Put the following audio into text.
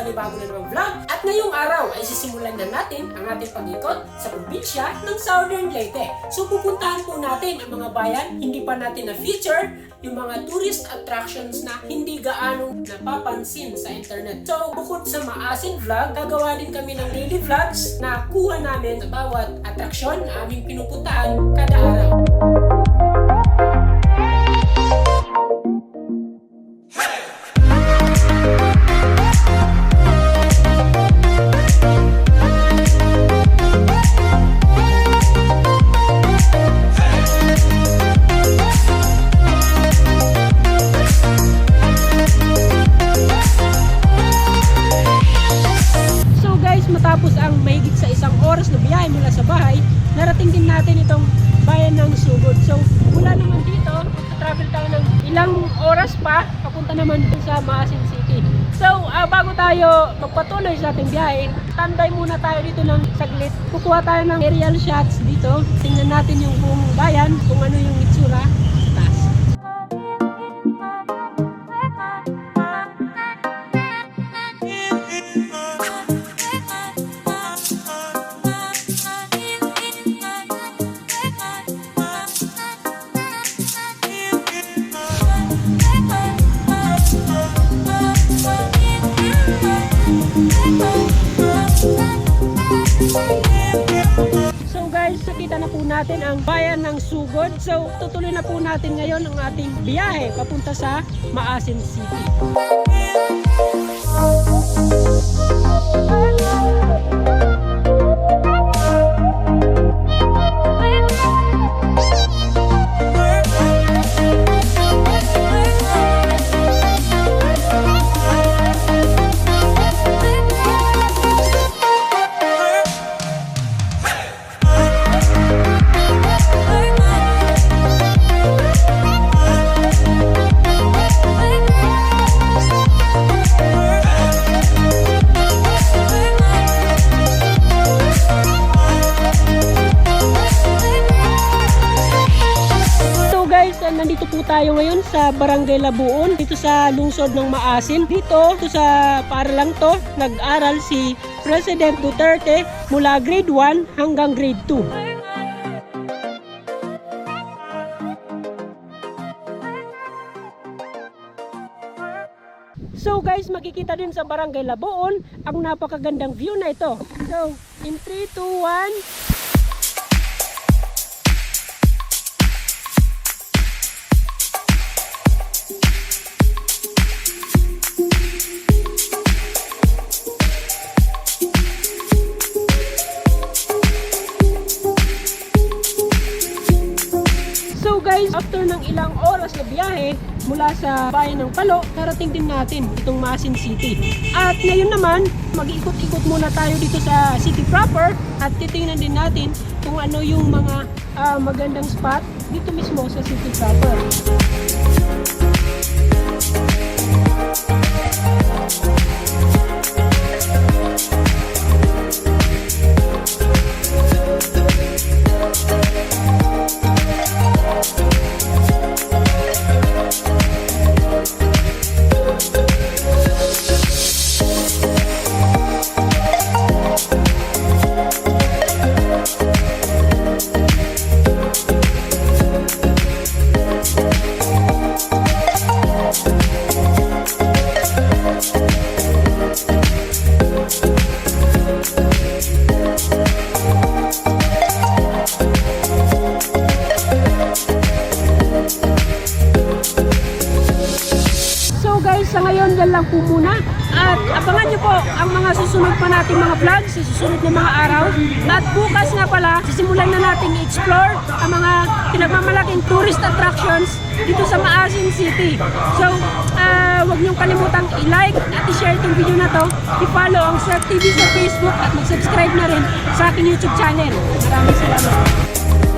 panibago na namang vlog. At ngayong araw ay sisimulan na natin ang ating pag-ikot sa probinsya ng Southern Leyte. So pupuntahan po natin ang mga bayan, hindi pa natin na-feature, yung mga tourist attractions na hindi gaano napapansin sa internet. So bukod sa maasin vlog, gagawa din kami ng daily vlogs na kuha namin sa bawat atraksyon na aming pinupuntahan kada araw. Narating din natin itong bayan ng Sugod. So mula naman dito, travel tayo ng ilang oras pa, papunta naman dun sa Maasin City. So ah, bago tayo magpatuloy sa ating biyahe, standby muna tayo dito ng saglit. Kukuha tayo ng aerial shots dito. Tingnan natin yung buong bayan, kung ano yung itsura natin ang bayan ng Sugod. So tutuloy na po natin ngayon ang ating biyahe papunta sa Maasin City. Nandito po tayo ngayon sa Barangay Labuon, dito sa lungsod ng Maasin. Dito, dito sa paaralang to, nag-aral si President Duterte mula grade 1 hanggang grade 2. So guys, makikita din sa Barangay Labuon ang napakagandang view na ito. So, in 3, 2, 1, after ng ilang oras na biyahe mula sa bayan ng Palo, karating din natin itong Masin City. At ngayon naman, mag-ikot-ikot muna tayo dito sa city proper at titingnan din natin kung ano yung mga ah, magandang spot dito mismo sa city proper. Sa ngayon yan lang po muna. At abangan nyo po ang mga susunod pa nating mga vlogs sa susunod na mga araw. At bukas nga pala, sisimulan na nating i-explore ang mga pinagmamalaking tourist attractions dito sa Maasin City. So, ah, huwag niyong kalimutang i-like at i-share itong video na to. I-follow ang Surf TV sa Facebook at mag-subscribe na rin sa aking YouTube channel. Maraming salamat.